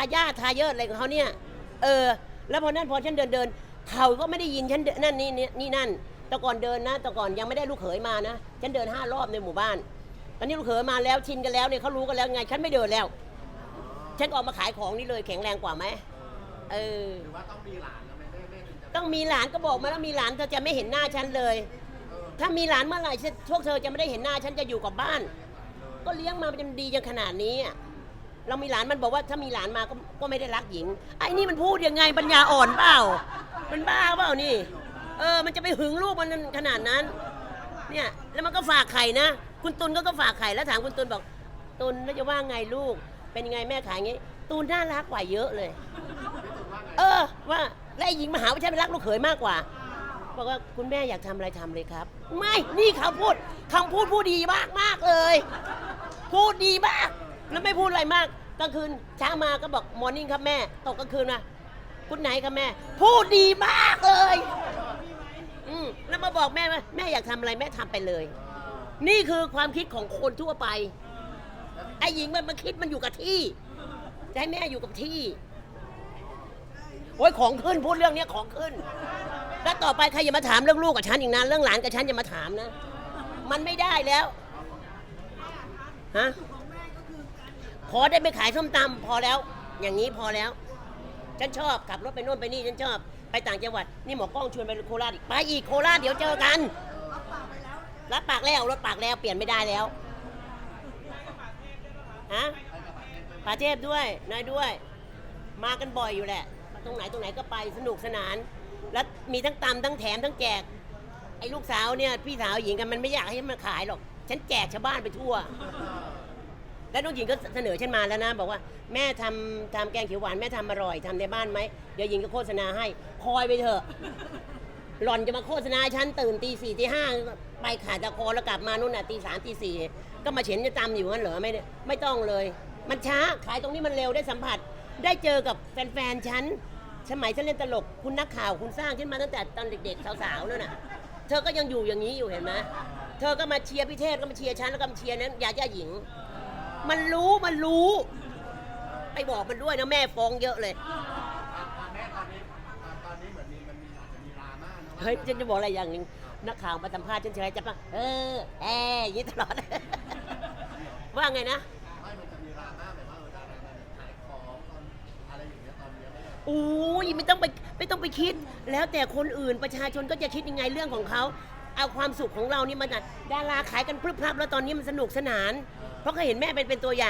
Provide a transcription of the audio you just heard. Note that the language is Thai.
ทายาททาเยอะอะไรของเขาเนี่ย เออ แล้วพอนั่นพอฉันเดินเดินเขาก็ไม่ได้ยินฉันเดินนั่นนี่นี่นี่นั่น แต่ก่อนเดินนะ แต่ก่อนยังไม่ได้ลูกเขยมานะ ฉันเดินห้ารอบในหมู่บ้าน ตอนนี้ลูกเขยมาแล้วชินกันแล้วเนี่ยเขารู้กันแล้วไง ฉันไม่เดินแล้ว ฉันก็ออกมาขายของนี่เลยแข็งแรงกว่าไหม เออ หรือว่าต้องมีหลานแล้วแม่แม่แม่ถึงจะต้องมีหลานก็บอกมาแล้วมีหลานเธอจะไม่เห็นหน้าฉันเลย ถ้ามีหลานเมื่อไหร่ฉันพวกเธอจะไม่ได้เห็นหน้าฉันจะอยู่กับบ้าน ก็เลี้ยงมาจนดีจนขนาดนี้อะ เรามีหลานมันบอกว่าถ้ามีหลานมาก็ก็ไม่ได้รักหญิงไอ้นี่มันพูดยังไงปัญญาอ่อนเปล่า มันบ้าเปล่านี่ เออ มันจะไปหึงลูกมันขนาดนั้น เนี่ย แล้วมันก็ฝากไข่นะ คุณตุลก็ก็ฝากไข่แล้วถามคุณตุลบอก ตุลแล้วจะว่าไงลูก เป็นยังไงแม่ขายงี้ ตุลน่ารักกว่าเยอะเลย เออ ว่าแล้วไอ้หญิงมหาว่าฉันเป็นรักลูกเขยมากกว่า บอกว่าคุณแม่อยากทำอะไรทำเลยครับ ไม่ นี่เขาพูดคำพูดพูดดีมากมากๆเลย พูดดีมาก แล้วไม่พูดอะไรมากกลางคืนเช้ามาก็บอกมอร์นิ่งครับแม่ ตกกลางคืนนะคุณไหนครับแม่ พูดดีมากเลย อืมแล้วมาบอกแม่ว่าแม่อยากทำอะไรแม่ทำไปเลย นี่คือความคิดของคนทั่วไป ไอ้หญิงมันมาคิดมันอยู่กับที่ จะให้แม่อยู่กับที่ โอ้ยของขึ้นพูดเรื่องเนี้ยของขึ้น แล้วต่อไปใครอย่ามาถามเรื่องลูกกับฉันอีกนะเรื่องหลานกับฉันอย่ามาถามนะ มันไม่ได้แล้ว ฮะ พอได้ไปขายส้มตำพอแล้ว อย่างนี้พอแล้ว ฉันชอบขับรถไปโน่นไปนี่ฉันชอบ ไปต่างจังหวัดนี่หมอกล้องชวนไปโคราชอีกไปอีกโคราชเดี๋ยวเจอกันรับปากแล้วรถปากแล้วเปลี่ยนไม่ได้แล้วฮะป่าเทพด้วยนายด้วย มากันบ่อยอยู่แหละ ตรงไหนตรงไหนก็ไปสนุกสนาน แล้วมีทั้งตำทั้งแถมทั้งแจกไอ้ลูกสาวเนี่ยพี่สาวหญิงกันมันไม่อยากให้มันขายหรอก ฉันแจกชาวบ้านไปทั่ว แล้วน้องหญิงก็เสนอฉันมาแล้วนะ บอกว่าแม่ทำทำแกงเขียวหวานแม่ทำอร่อยทำในบ้านไหมเดี๋ยวหญิงก็โฆษณาให้คอยไปเถอะ หล่อนจะมาโฆษณาฉันตื่นตีสี่ตีห้าไปขาดตะคอแล้วกลับมานู่นน่ะตีสามตีสี่ก็มาเฉียนจะตำอยู่งั้นเหรอไม่ได้ไม่ต้องเลย มันช้าขายตรงนี้มันเร็วได้สัมผัส ได้เจอกับแฟนๆฉันสมัยฉันเล่นตลกคุณนักข่าวคุณสร้างขึ้นมาตั้งแต่ตอนเด็กๆสาวๆนั่นน่ะ เธอก็ยังอยู่อย่างนี้อยู่เห็นไหมเธอก็มาเชียร์พี่เทพก็มาเชียร์ฉันแล้วก็มาเชียร์นั้นยาย่าหญิง มันรู้มันรู้ ไปบอกมันด้วยนะแม่ฟ้องเยอะเลย แม่ตอนนี้ตอนนี้เหมือนมีมันมีอาจจะมีดราม่านะว่าเฮ้ยฉันจะบอกอะไรอย่างหนึ่งนักข่าวมาสัมภาษณ์ฉันเฉยจะปะเออแออย่างนี้ตลอด ว่าไงนะ ไม่มันจะมีดราม่าแบบว่าเออดารามาขายของตอนอะไรอย่างเงี้ยตอนเนี้ยแม่โอ้ยไม่ต้องไปไม่ต้องไปคิด แล้วแต่คนอื่นประชาชนก็จะคิดยังไงเรื่องของเขา เอาความสุขของเรานี่มันน่ะดาราขายกันพรึบพรับแล้วตอนนี้มันสนุกสนาน เเพราะเคยเห็นแม่เป็นเป็นตัวอย่าง